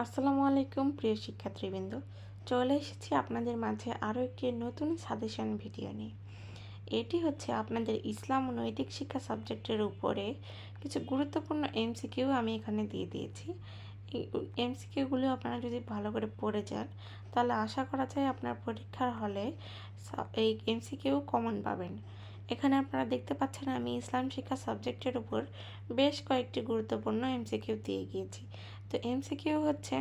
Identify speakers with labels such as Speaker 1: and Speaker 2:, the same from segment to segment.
Speaker 1: আসসালামু আলাইকুম, প্রিয় শিক্ষার্থীবৃন্দ। চলে এসেছি আপনাদের মাঝে আরও একটি নতুন সাজেশন ভিডিও নিয়ে। এটি হচ্ছে আপনাদের ইসলাম ও নৈতিক শিক্ষা সাবজেক্টের উপরে কিছু গুরুত্বপূর্ণ এমসিকিউ আমি এখানে দিয়ে দিয়েছি। এমসিকিউগুলো আপনারা যদি ভালো করে পড়ে যান, তাহলে আশা করা যায় আপনার পরীক্ষার হলে এই এমসিকিউ কমন পাবেন। এখানে আপনারা দেখতে পাচ্ছেন আমি ইসলাম শিক্ষা সাবজেক্টের উপর বেশ কয়েকটি গুরুত্বপূর্ণ এমসিকিউ দিয়ে গিয়েছি। তো এমসিকিউ হচ্ছে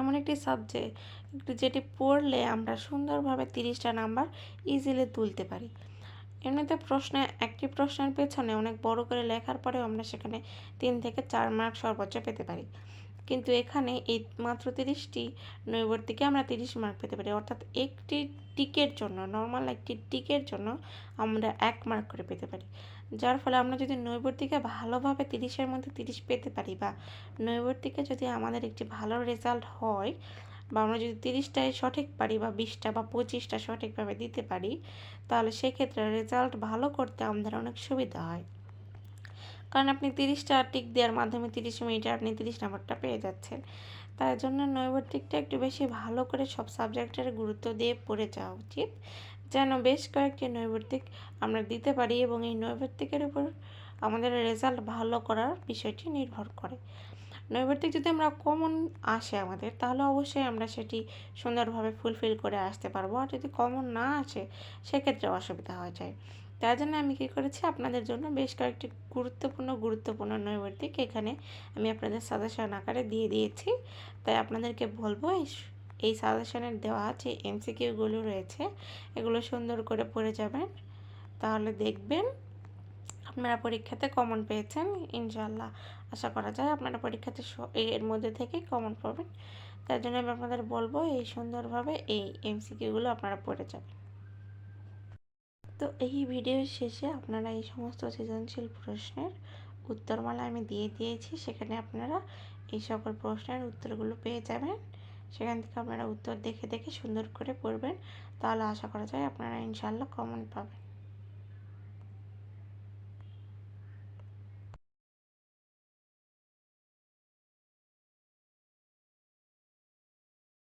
Speaker 1: এমন একটি সাবজেক্ট যেটি পড়লে আমরা সুন্দরভাবে তিরিশটা নাম্বার ইজিলি তুলতে পারি। এমনিতে প্রশ্নে, একটি প্রশ্নের পেছনে অনেক বড় করে লেখার পরেও আমরা সেখানে তিন থেকে চার মার্ক সর্বোচ্চ পেতে পারি। কিন্তু এখানে এই মাত্র তিরিশটি নৈবর্তিকে আমরা তিরিশ মার্ক পেতে পারি। অর্থাৎ একটি টিকের জন্য নর্মাল একটি টিকের জন্য আমরা এক মার্ক করে পেতে পারি। যার ফলে আমরা যদি নৈবর্তিকে ভালোভাবে তিরিশের মধ্যে তিরিশ পেতে পারি বা নৈবর্তিকে যদি আমাদের একটি ভালো রেজাল্ট হয় বা আমরা যদি তিরিশটায় সঠিক পারি বা বিশটা বা পঁচিশটা সঠিকভাবে দিতে পারি, তাহলে সেক্ষেত্রে রেজাল্ট ভালো করতে আমাদের অনেক সুবিধা হয়। কারণ আপনি তিরিশটা টিক দেওয়ার মাধ্যমে তিরিশ মিনিটে আপনি তিরিশ নাম্বারটা পেয়ে যাচ্ছেন। তাই জন্য নৈবর্তিকটা একটু বেশি ভালো করে সব সাবজেক্টের গুরুত্ব দিয়ে পড়ে যাওয়া উচিত। যেন বেশ কয়েকটি নৈবর্তিক আমরা দিতে পারি এবং এই নৈবর্তিকের উপর আমাদের রেজাল্ট ভালো করার বিষয়টি নির্ভর করে। নৈবর্তিক যদি আমরা কমন আসে আমাদের, তাহলে অবশ্যই আমরা সেটি সুন্দরভাবে ফুলফিল করে আসতে পারব। আর যদি কমন না আসে সেক্ষেত্রে অসুবিধা হয়ে যায়। তাই জন্য আমি কী করেছি, আপনাদের জন্য বেশ কয়েকটি গুরুত্বপূর্ণ গুরুত্বপূর্ণ নৈবর্তিক এখানে আমি আপনাদের সাজেশন আকারে দিয়ে দিয়েছি। তাই আপনাদেরকে বলব, এই এই সাজেশনের দেওয়া যে এমসিকিউগুলো রয়েছে, এগুলো সুন্দর করে পড়ে যাবেন। তাহলে দেখবেন আপনারা পরীক্ষাতে কমন পেয়েছেন ইনশাল্লাহ আশা করা যায় আপনারা পরীক্ষাতে এর মধ্যে থেকেই কমন পাবেন। তার জন্য আমি আপনাদের বলব, এই সুন্দরভাবে এই এমসিকিউগুলো আপনারা পড়ে যাবেন। তো এই ভিডিওর শেষে আপনারা এই সমস্ত সৃজনশীল প্রশ্নের উত্তরমালা আমি দিয়ে দিয়েছি, সেখানে আপনারা এই সকল প্রশ্নের উত্তরগুলো পেয়ে যাবেন। সেখান থেকে আপনারা উত্তর দেখে দেখে সুন্দর করে পড়বেন। তাহলে আশা করা যায় আপনারা ইনশাল্লাহ কমন পাবেন।